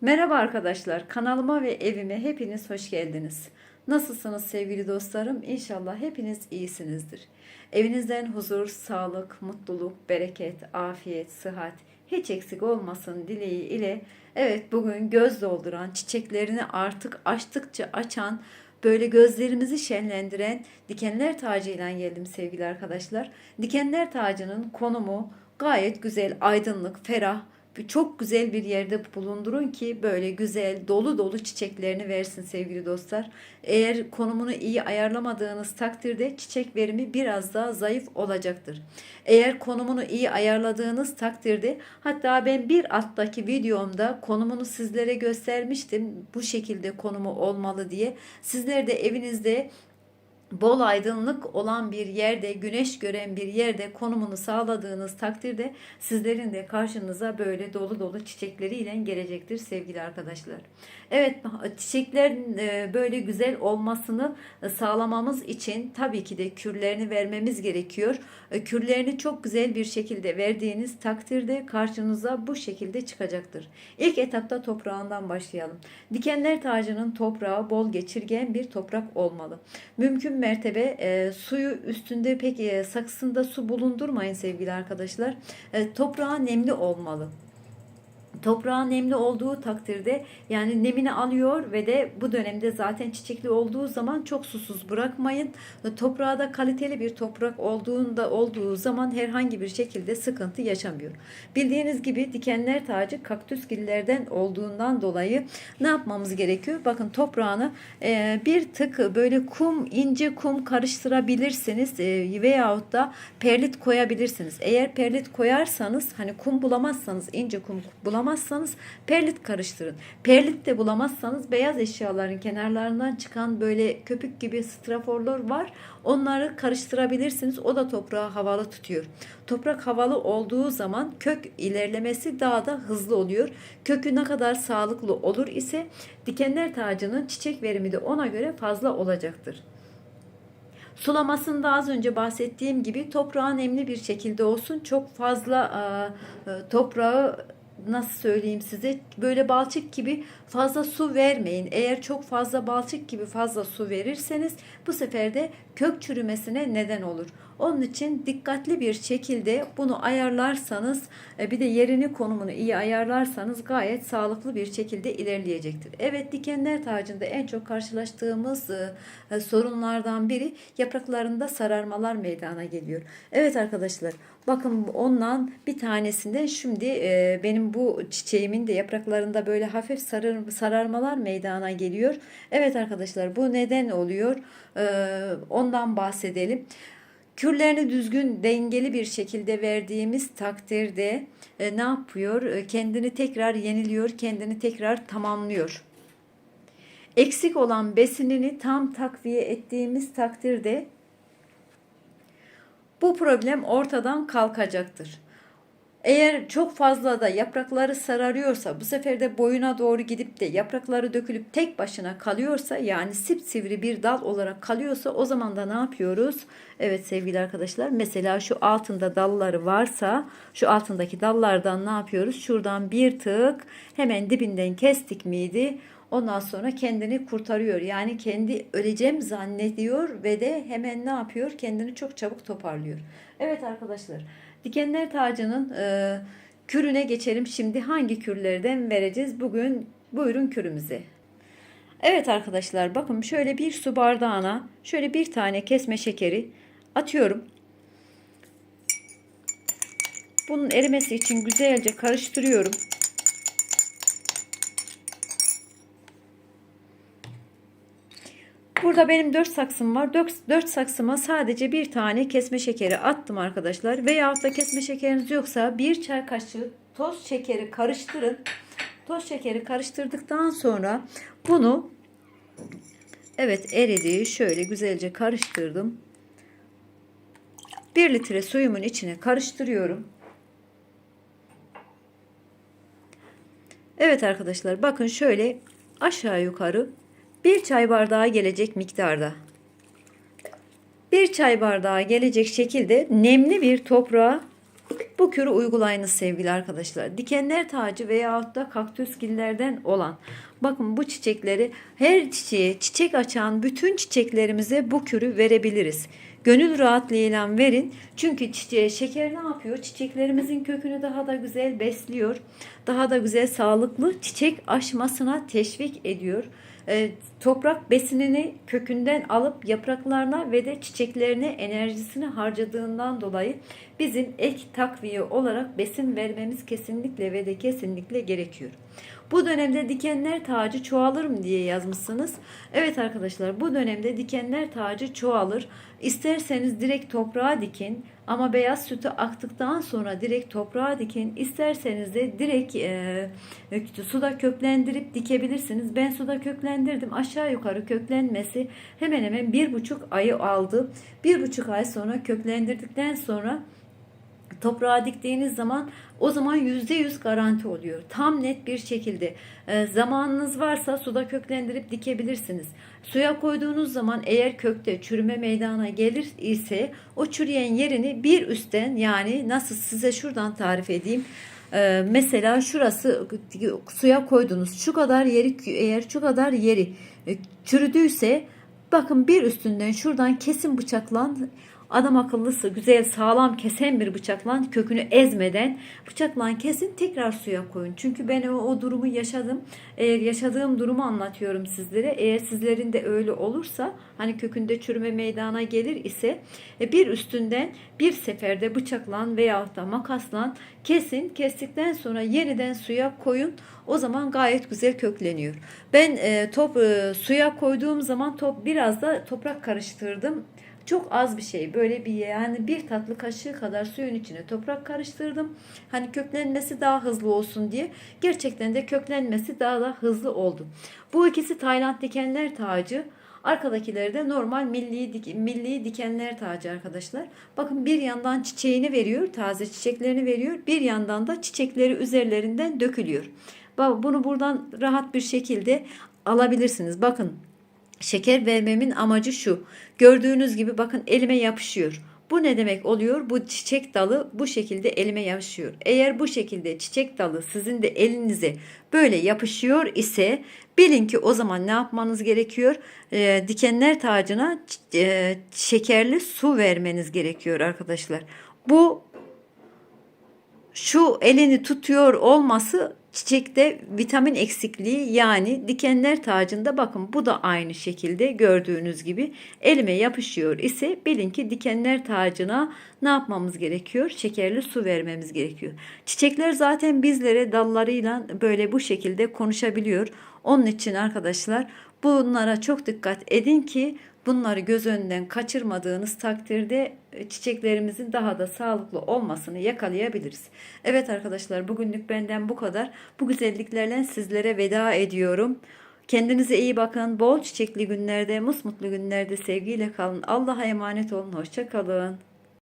Merhaba arkadaşlar, kanalıma ve evime hepiniz hoş geldiniz. Nasılsınız sevgili dostlarım? İnşallah hepiniz iyisinizdir. Evinizden huzur, sağlık, mutluluk, bereket, afiyet, sıhhat hiç eksik olmasın dileği ile evet bugün göz dolduran, çiçeklerini artık açtıkça açan, böyle gözlerimizi şenlendiren dikenler tacıyla geldim sevgili arkadaşlar. Dikenler tacının konumu gayet güzel, aydınlık, ferah, çok güzel bir yerde bulundurun ki böyle güzel dolu dolu çiçeklerini versin sevgili dostlar. Eğer konumunu iyi ayarlamadığınız takdirde çiçek verimi biraz daha zayıf olacaktır. Eğer konumunu iyi ayarladığınız takdirde hatta ben bir alttaki videomda konumunu sizlere göstermiştim. Bu şekilde konumu olmalı diye. Sizler de evinizde bol aydınlık olan bir yerde, güneş gören bir yerde konumunu sağladığınız takdirde sizlerin de karşınıza böyle dolu dolu çiçekleriyle gelecektir sevgili arkadaşlar. Evet çiçeklerin e, böyle güzel olmasını sağlamamız için tabii ki de kürlerini vermemiz gerekiyor. E, kürlerini çok güzel bir şekilde verdiğiniz takdirde karşınıza bu şekilde çıkacaktır. İlk etapta toprağından başlayalım. Dikenler tacının toprağı bol geçirgen bir toprak olmalı. Mümkün mertebe e, suyu üstünde pek e, saksında su bulundurmayın sevgili arkadaşlar. E, toprağı nemli olmalı. Toprağın nemli olduğu takdirde yani nemini alıyor ve de bu dönemde zaten çiçekli olduğu zaman çok susuz bırakmayın. Toprağı da kaliteli bir toprak olduğunda olduğu zaman herhangi bir şekilde sıkıntı yaşamıyor. Bildiğiniz gibi dikenler tacı kaktüs gillerden olduğundan dolayı ne yapmamız gerekiyor? Bakın toprağını e, bir tık böyle kum ince kum karıştırabilirsiniz e, veyahut da perlit koyabilirsiniz. Eğer perlit koyarsanız hani kum bulamazsanız ince kum bulamazsanız bulamazsanız perlit karıştırın. Perlit de bulamazsanız beyaz eşyaların kenarlarından çıkan böyle köpük gibi straforlar var. Onları karıştırabilirsiniz. O da toprağı havalı tutuyor. Toprak havalı olduğu zaman kök ilerlemesi daha da hızlı oluyor. Kökü ne kadar sağlıklı olur ise dikenler tacının çiçek verimi de ona göre fazla olacaktır. Sulamasında az önce bahsettiğim gibi toprağı nemli bir şekilde olsun. Çok fazla e, toprağı nasıl söyleyeyim size böyle balçık gibi fazla su vermeyin. Eğer çok fazla balçık gibi fazla su verirseniz bu sefer de kök çürümesine neden olur. Onun için dikkatli bir şekilde bunu ayarlarsanız e, bir de yerini konumunu iyi ayarlarsanız gayet sağlıklı bir şekilde ilerleyecektir. Evet dikenler tacında en çok karşılaştığımız e, e, sorunlardan biri yapraklarında sararmalar meydana geliyor. Evet arkadaşlar bakın ondan bir tanesinden şimdi benim bu çiçeğimin de yapraklarında böyle hafif sarır, sararmalar meydana geliyor. Evet arkadaşlar bu neden oluyor? Ondan bahsedelim. Kürlerini düzgün dengeli bir şekilde verdiğimiz takdirde e, ne yapıyor? E, kendini tekrar yeniliyor, kendini tekrar tamamlıyor. Eksik olan besinini tam takviye ettiğimiz takdirde bu problem ortadan kalkacaktır. Eğer çok fazla da yaprakları sararıyorsa bu sefer de boyuna doğru gidip de yaprakları dökülüp tek başına kalıyorsa yani sipsivri bir dal olarak kalıyorsa o zaman da ne yapıyoruz? Evet sevgili arkadaşlar mesela şu altında dalları varsa şu altındaki dallardan ne yapıyoruz? Şuradan bir tık hemen dibinden kestik miydi? Ondan sonra kendini kurtarıyor. Yani kendi öleceğim zannediyor ve de hemen ne yapıyor? Kendini çok çabuk toparlıyor. Evet arkadaşlar. Dikenler tacının e, kürüne geçelim. Şimdi hangi kürlerden vereceğiz? Bugün buyurun kürümüze. Evet arkadaşlar bakın şöyle bir su bardağına şöyle bir tane kesme şekeri atıyorum. Bunun erimesi için güzelce karıştırıyorum. Burada benim 4 saksım var. 4, 4 saksıma sadece bir tane kesme şekeri attım arkadaşlar. Veyahut da kesme şekeriniz yoksa bir çay kaşığı toz şekeri karıştırın. Toz şekeri karıştırdıktan sonra bunu evet eridi. Şöyle güzelce karıştırdım. 1 litre suyumun içine karıştırıyorum. Evet arkadaşlar bakın şöyle aşağı yukarı bir çay bardağı gelecek miktarda. Bir çay bardağı gelecek şekilde nemli bir toprağa bu kürü uygulayınız sevgili arkadaşlar. Dikenler tacı veyahut da kaktüs gillerden olan bakın bu çiçekleri her çiçeğe çiçek açan bütün çiçeklerimize bu kürü verebiliriz. Gönül rahatlığıyla verin. Çünkü çiçeğe şeker ne yapıyor? Çiçeklerimizin kökünü daha da güzel besliyor. Daha da güzel sağlıklı çiçek açmasına teşvik ediyor. Ee, toprak besinini kökünden alıp yapraklarına ve de çiçeklerine enerjisini harcadığından dolayı bizim ek takviye olarak besin vermemiz kesinlikle ve de kesinlikle gerekiyor. Bu dönemde dikenler tacı çoğalır mı diye yazmışsınız. Evet arkadaşlar bu dönemde dikenler tacı çoğalır. İsterseniz direkt toprağa dikin ama beyaz sütü aktıktan sonra direkt toprağa dikin. İsterseniz de direkt e, suda köklendirip dikebilirsiniz. Ben suda köklendirdim. Aşağı yukarı köklenmesi hemen hemen bir buçuk ayı aldı. Bir buçuk ay sonra köklendirdikten sonra toprağa diktiğiniz zaman o zaman yüzde yüz garanti oluyor. Tam net bir şekilde e, zamanınız varsa suda köklendirip dikebilirsiniz. Suya koyduğunuz zaman eğer kökte çürüme meydana gelir ise o çürüyen yerini bir üstten yani nasıl size şuradan tarif edeyim. Ee, mesela şurası suya koydunuz. Şu kadar yeri eğer şu kadar yeri e, çürüdüyse bakın bir üstünden şuradan kesin bıçakla Adam akıllısı güzel sağlam kesen bir bıçakla kökünü ezmeden bıçakla kesin tekrar suya koyun. Çünkü ben o, o durumu yaşadım. Eğer yaşadığım durumu anlatıyorum sizlere. Eğer sizlerin de öyle olursa hani kökünde çürüme meydana gelir ise e, bir üstünden bir seferde bıçakla veyahut da makasla kesin. Kestikten sonra yeniden suya koyun. O zaman gayet güzel kökleniyor. Ben e, top e, suya koyduğum zaman top biraz da toprak karıştırdım. Çok az bir şey böyle bir yani bir tatlı kaşığı kadar suyun içine toprak karıştırdım. Hani köklenmesi daha hızlı olsun diye. Gerçekten de köklenmesi daha da hızlı oldu. Bu ikisi Tayland dikenler tacı. Arkadakileri de normal milli, milli dikenler tacı arkadaşlar. Bakın bir yandan çiçeğini veriyor, taze çiçeklerini veriyor. Bir yandan da çiçekleri üzerlerinden dökülüyor. Bunu buradan rahat bir şekilde alabilirsiniz. Bakın Şeker vermemin amacı şu. Gördüğünüz gibi bakın elime yapışıyor. Bu ne demek oluyor? Bu çiçek dalı bu şekilde elime yapışıyor. Eğer bu şekilde çiçek dalı sizin de elinize böyle yapışıyor ise bilin ki o zaman ne yapmanız gerekiyor? E, dikenler tacına e, şekerli su vermeniz gerekiyor arkadaşlar. Bu şu elini tutuyor olması Çiçekte vitamin eksikliği yani dikenler tacında bakın bu da aynı şekilde gördüğünüz gibi elime yapışıyor ise bilin ki dikenler tacına ne yapmamız gerekiyor? Şekerli su vermemiz gerekiyor. Çiçekler zaten bizlere dallarıyla böyle bu şekilde konuşabiliyor. Onun için arkadaşlar bunlara çok dikkat edin ki Bunları göz önünden kaçırmadığınız takdirde e, çiçeklerimizin daha da sağlıklı olmasını yakalayabiliriz. Evet arkadaşlar bugünlük benden bu kadar. Bu güzelliklerle sizlere veda ediyorum. Kendinize iyi bakın. Bol çiçekli günlerde, musmutlu günlerde sevgiyle kalın. Allah'a emanet olun. Hoşça kalın.